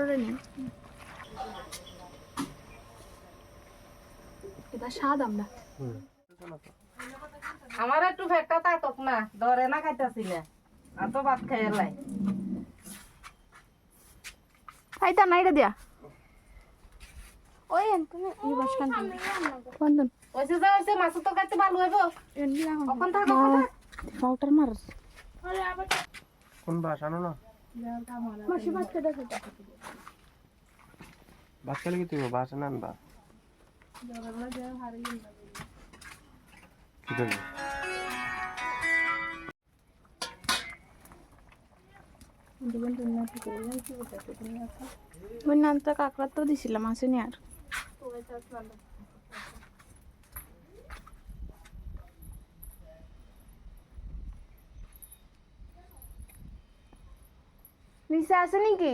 রে নি আমরা একটু ফেটটা তাকক না ধরে না খাইতাছি না আর তো ভাত খাই লাই। খাইতা না এটা দিয়া। ওই তুমি ই ওইসে যা ওইসে মাছ তো খাইতে ভালো হইব এন্ডি এখন কখন থাক কখন থাক ফাউটার মারস কোন বাস আনো না মাসি ভাত কেটে খেতে বাস খেলে কি তুমি বাস না আনবা কি করবি ওই নামটা কাকড়া তো দিছিলাম আসেনি আর নিচে আছে নাকি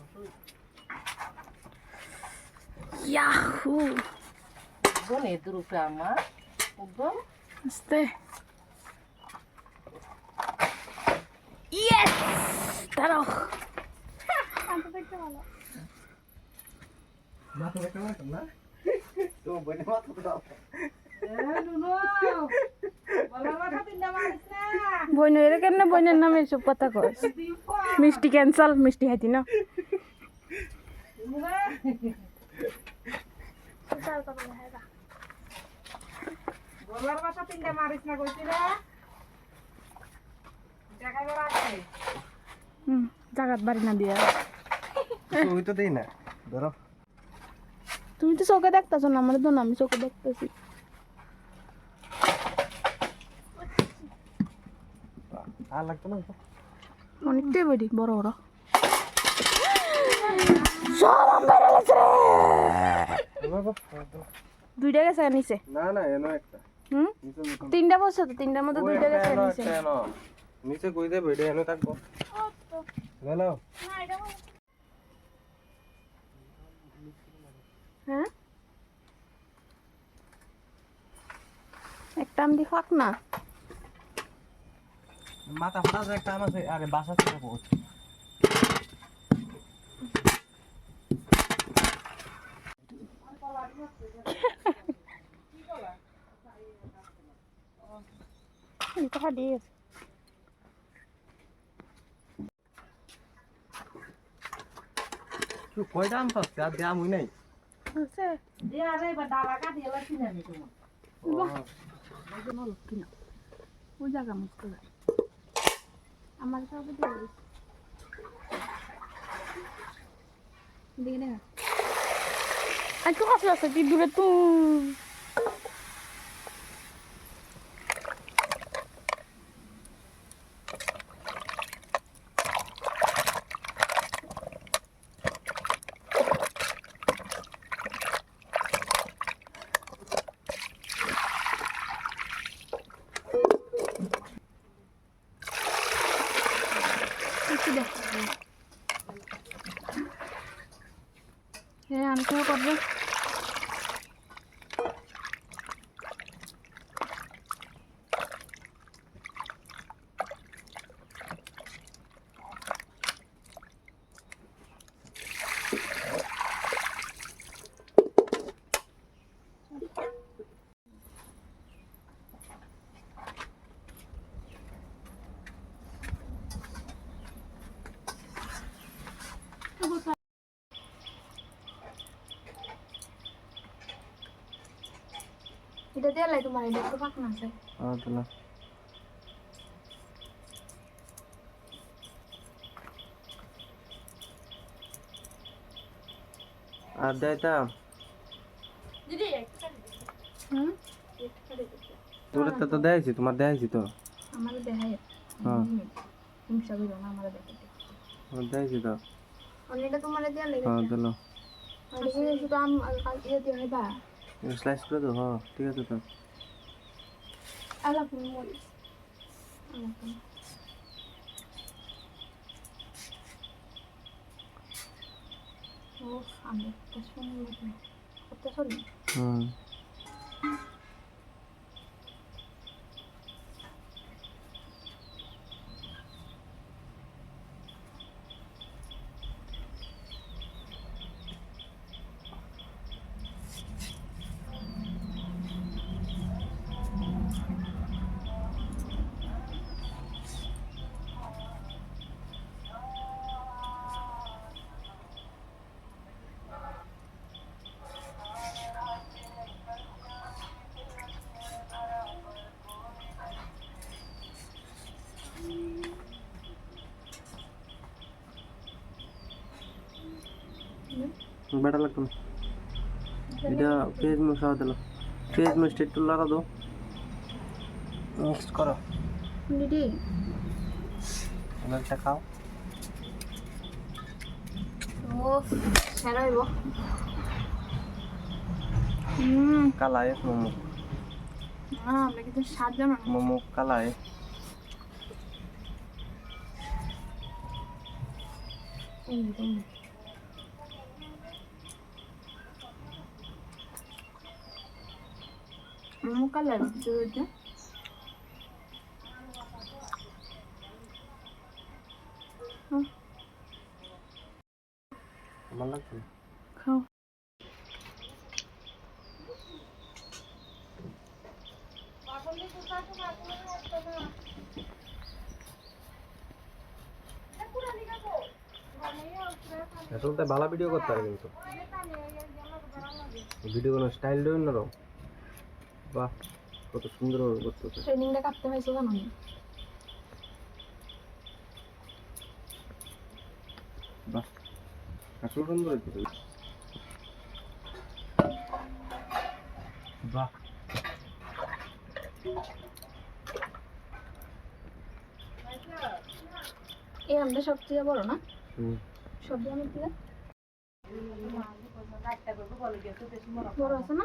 না কাটলে হাঁটতে ইয়াহু বোন এ দুরুপে আমার একদম আস্তে ইয়েস দাঁড়াও মাথা দেখতে পারতাম না তো বনে বইনের কেন বইনের নামে এসব কথা কস মিষ্টি ক্যান্সেল মিষ্টি খাইতি না তিনটা মারিস না জাগাত বাড়ি না দিয়া। ওই তো দেই না ধরো। তুমি তো চোখে দেখতেছো না আমার তো আমি চোখে দেখতেছি। আর লাগতো না অনেকটাই বড়ি বড়। দুইটা গেছে নিচে? না না এনো একটা। হুম? তিনটা বছর তো তিনটার মধ্যে দুইটা গেছে নিচে। নিচে কই দে বেডে এনে থাকব। গেল? হ্যাঁ? একটা আমি না। মাথা ফাটা একটা আমার আরে বাসা থেকে পৌঁছ হারিয়ে গেছে তুই কয়টা আম পাচ্ছি আর দাম হই নাই আছে দিয়ে কাটিয়ে লাগছি না তোমার। কিনা ওই জায়গা মুক্ত আমার সব দিয়ে দিস। দেখে দেখা একটু কাছে আছে কি এটা দিয়ে লাই তোমার এটা একটু পাক না আছে। হ্যাঁ তোলা আর দেয়তাম হুম? তোরা তো দেখাইছি তোমার দেখাইছি তো। আমার দেখাই। হ্যাঁ। তুমি সবই না আমার দেখাই। আমার দেখাইছি তো। অনেকটা তোমার দিয়ে লাই হ্যাঁ তোলো আর শুধু আম আর ইয়ে দিয়ে হইবা স্লাইস করে দাও হ্যাঁ ঠিক আছে তো আলাপ আলাপ ও আমি একটা শুনলাম কত শুনলাম হুম বেটা লাগতো না। এটা পেঁয়াজ মশলা দিল। পেঁয়াজ মিষ্টি একটু লাগা দাও মিক্স করো। দিদি একটা খাও ও সেরা হইব। হুম কালায় মোমো। না আমরা কিন্তু স্বাদ জানো মোমো কালায় একদম মোমো কালার আমার খাও এখন তো ভালো ভিডিও করতে পারে কিন্তু। ভিডিও কোনো স্টাইল দেবেন অন্যরকম বাহ কত সুন্দর করতেছে ট্রেনিংটা কাটতে হয়েছে জানো না? বাহ আসলে সুন্দর হচ্ছে বাহ। এই আমটা সবচেয়ে বড় না? হুম। সব আমের বড় আছে না?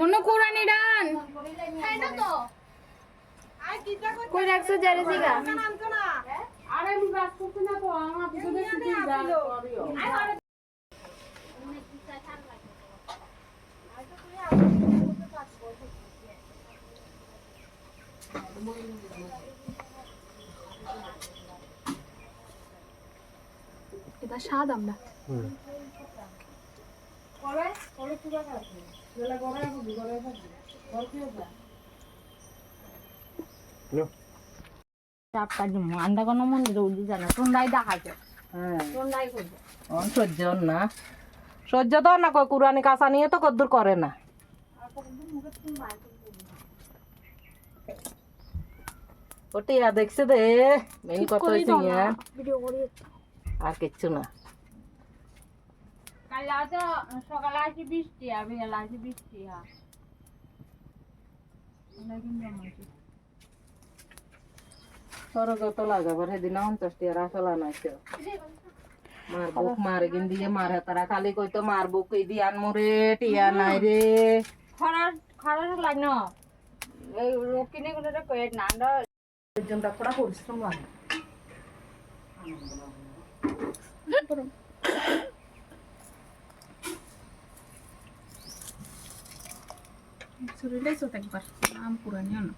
মনে কোরআনি ডান। কই রাখছো জারে জিগা? আরে আমি বাস করতে এটা স্বাদ আমরা। হুম। নো চাপটা দিমু আন্দা কোনো মন্দিরে উঠি জানা? টুন্ডাই দেখাইছে। হ্যাঁ। সহ্য না। সহ্য তো না কয় কুরআনি কাঁচা নিয়ে তো কদ্দুর করে না। ওটিয়া দেখছে দে। মেন কত আর কিচ্ছু না। কাল তো সকালে আসি বৃষ্টি আর বিকালে আসি বৃষ্টি হ্যাঁ। সর যত লাগাবার সেদিন অন্তস টিয়ার আসলা নাইছে মার বুক মার গিন দিয়ে মার হেতারা খালি কইতো মার বুক এই দিয়ান মোরে টিয়া নাই রে। খরার খরার লাগ ন? এই রকিনে গুলো কয়ে নান্ডা পর্যন্ত পুরা পরিশ্রম লাগে। শরীরে চোট একবার আম পুরানিও না।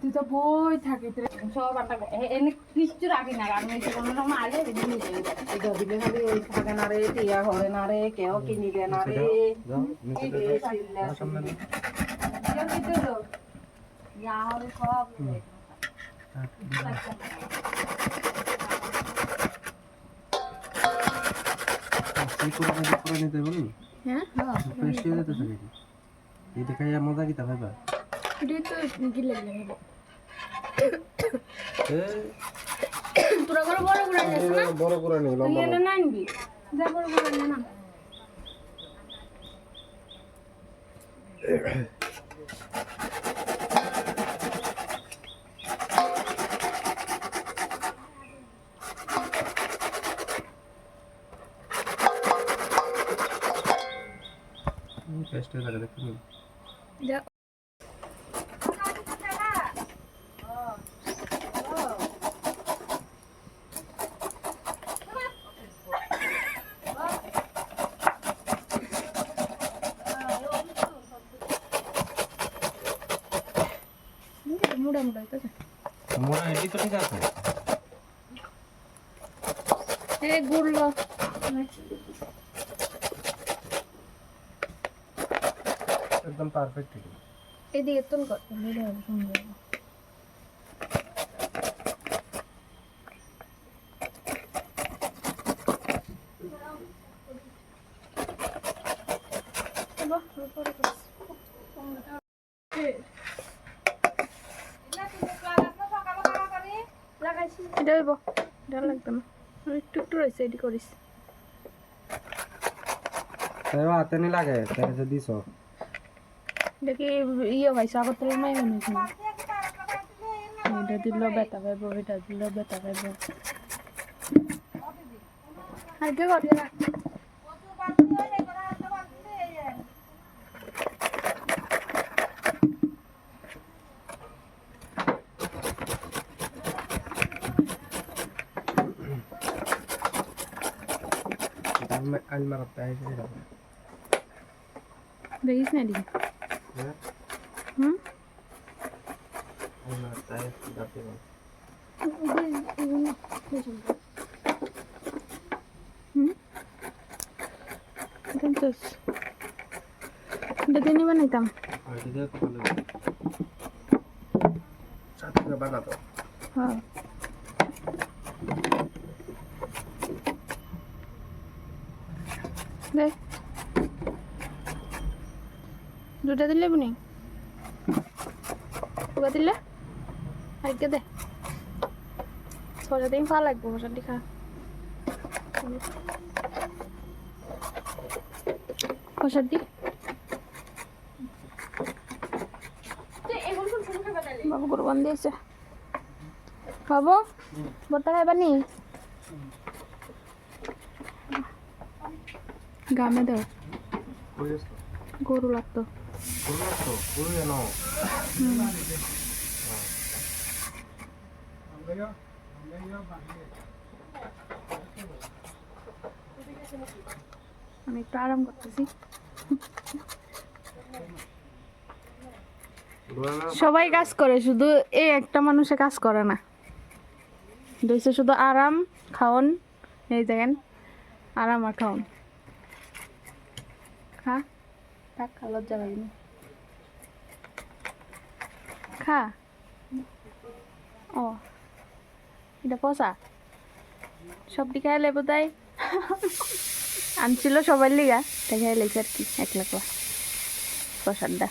তুই তো বই থাকে সব আটা এনে কিচ্ছু রাখি না আমি কোনো সময় আলে দিদি নিয়ে এই দিলে খালি ওই থাকে না রে টিয়া ঘরে না রে কেউ কিনিবে না রে। এই। যা হবে সব কি করে নিতে বলি হ্যাঁ? ফ্রেশ হয়ে যেতেছে নাকি? এটা দেখাইয়া মজা কি তা ভাইবা এটা তো গিলে গিলে খাব তোরা বড় বড় করে নিস না? বড় করে নি লম্বা এনে না আনবি? যা বড় করে নে না। পেস্ট হয়ে থাকে দেখতে নিন যা মুড়া মুড়া হইতেছে মোড়া এটি তো ঠিক আছে এ গুড়লো ঠিক এদিকে তুল কর ভিডিও সুন্দর এটা হইব এটা লাগবে না। একটু একটু রয়েছে এটি করিস। হাতে নি লাগে যে দিছো দেখি ইয়ে ভাই সাগরতলা মাই মনে হয় এটা দিল বেতা পাইব এটা দিল বেতা পাইব আর কে করবে না আলমারা তাই যে যাবে দেখিস না এদিকে হ্যাঁ হুম আলমারা তাই যাবে হুম কিন্তু এটা দিয়ে নিবা নিতাম আর এটা দিয়ে তো ভালো সাথে বানাতো হ্যাঁ দে দুটা দিলে বুনি? ওটা দিলে? আরেকটা দে? ছটা দিন ভালো লাগবে দিখা মশার দি। বাবু কোরবান দিয়েছে বাবু নি? গামে পুরো গরু লাগতো। আমি একটু আরাম করতেছি সবাই কাজ করে শুধু এই একটা মানুষে কাজ করে না দইছে শুধু আরাম খাওন এই দেখেন আরাম আর খাওন খা থাক খা লজ্জা খা। ও, এটা পচা? সব দিকে এলে বোধ আনছিল সবার লিগা। তাই খাইলেছে আর কি একলা একলা প্রসাদটা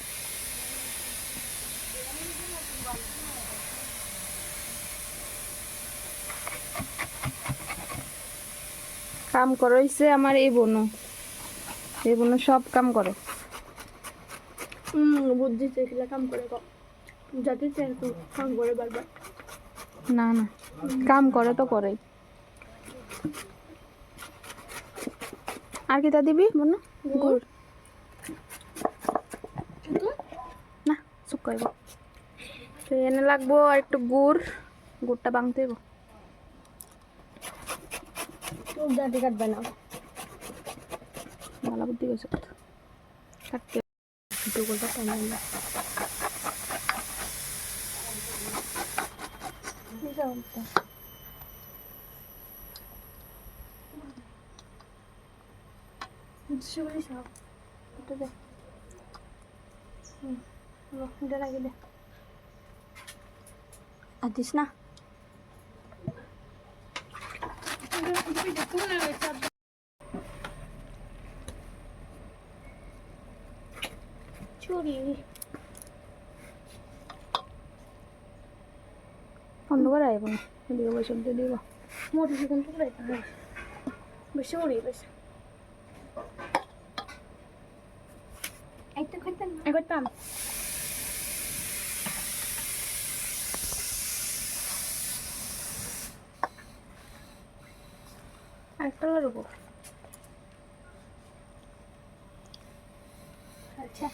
কাম করাইছে আমার এই বোনও এই বোনও সব কাম করে। বুদ্ধি চেয়েছিল কাম করে যাতে কাম করে বারবার। না না কাম করে তো করেই। আর কি তা দিবি বোন গুড়? না চুপ করব। তো এনে লাগবো আর একটু গুড়। গুড়টা বাংতে হইব। দাঁতি কাটবে না। ভালো বুদ্ধি গেছে। কাটতে একটু করতে টাইম লাগবে সেগুলি সব এটা দে হুম এটা লাগিয়ে দে আর দিস না চুরি বন্ধ করে আইব না। এদিকে বসে দিব মোটর সেখান থেকে বেশি উড়ি বেশি একটা খাইতাম করতাম। একটা লাগবো আচ্ছা।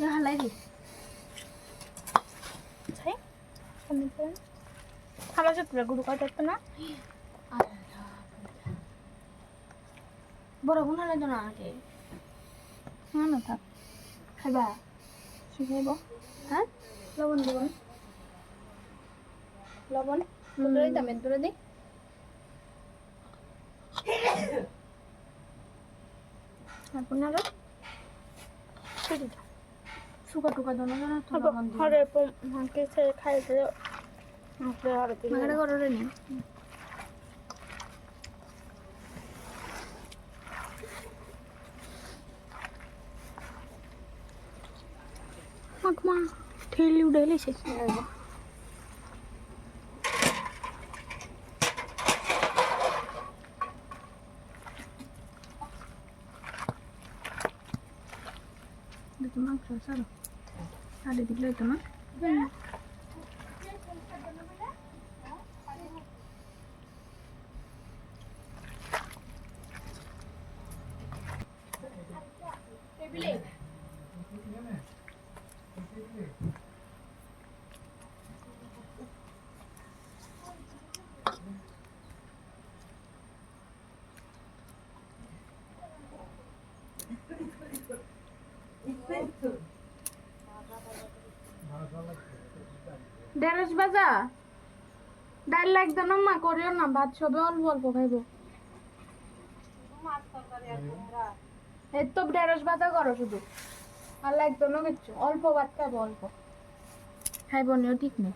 Ya lagi. Kalau sudah guru kata না বড় গুণ হলে তো না আগে না না থাক খাইবা। শিখাইব হ্যাঁ লবণ দেবন লবণ দিতাম দূরে দিই আপনারা শুকা টুকা দাও না তো ঘরে দিই ছেড়ে খাই মাকে হরে দিই করে নি মাকমা ঠেলি উঠে সে చూసారు అది దిగలేదమ్మా Thank you. ঢেঁড়স বাজা? ডাল লাগতো না মা করিও না, ভাত সবে অল্প অল্প খাইব। এই তো ঢেঁড়স ভাজা করো শুধু। আর লাগতো না কিচ্ছু, অল্প ভাত খাইবো, অল্প। খাইব নিও, ঠিক নেই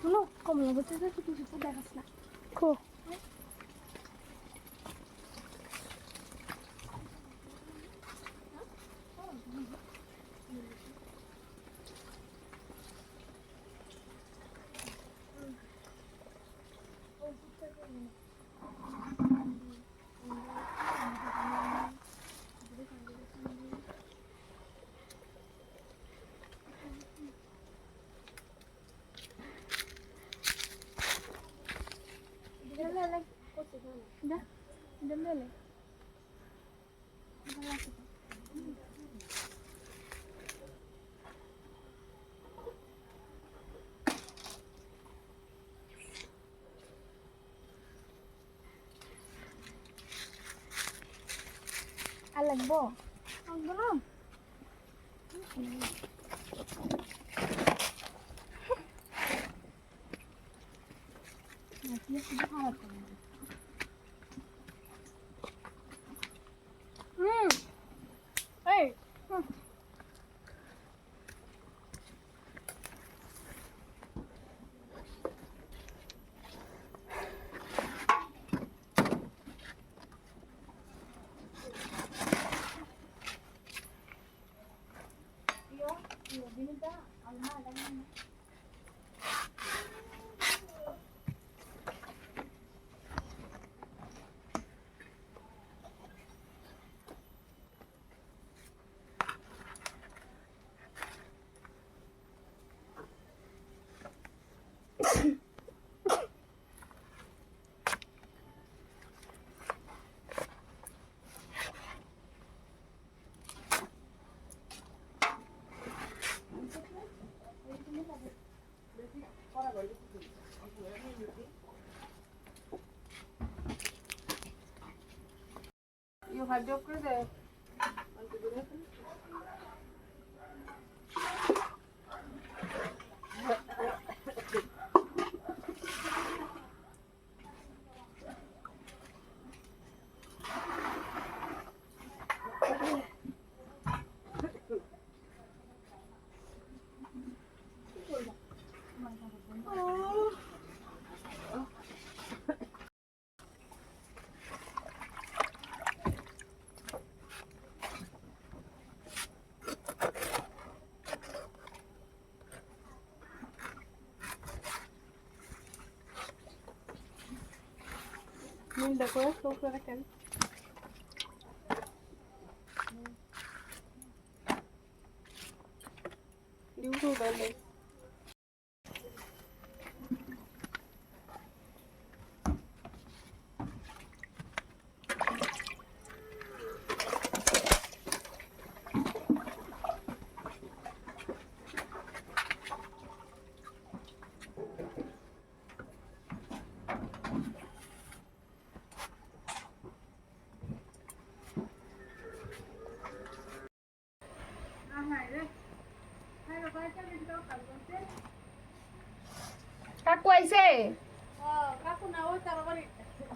শুনো কমলা বলতে কিছু কিছু দেখাস না খো udah udah boleh. লাগবো গরম খাওয়া Hadi öpürüz. Linda, ¿puedes tú hacer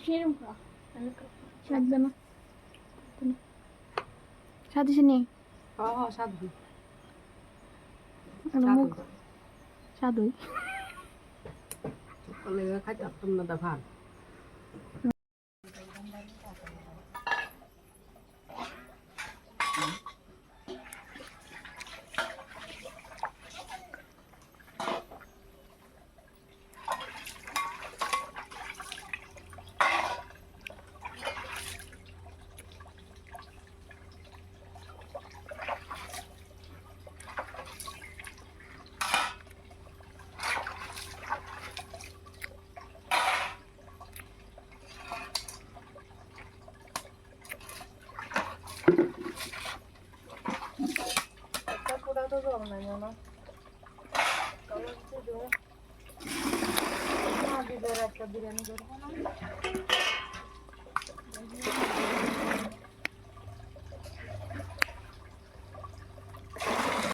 সে নেই হ্যাঁ হ্যাঁ সাধু মুখ সাদুই খাইতে পারতাম না দা ভাত bakalım hemen. Kalın tuzu. Ne biber atabilirim görüyor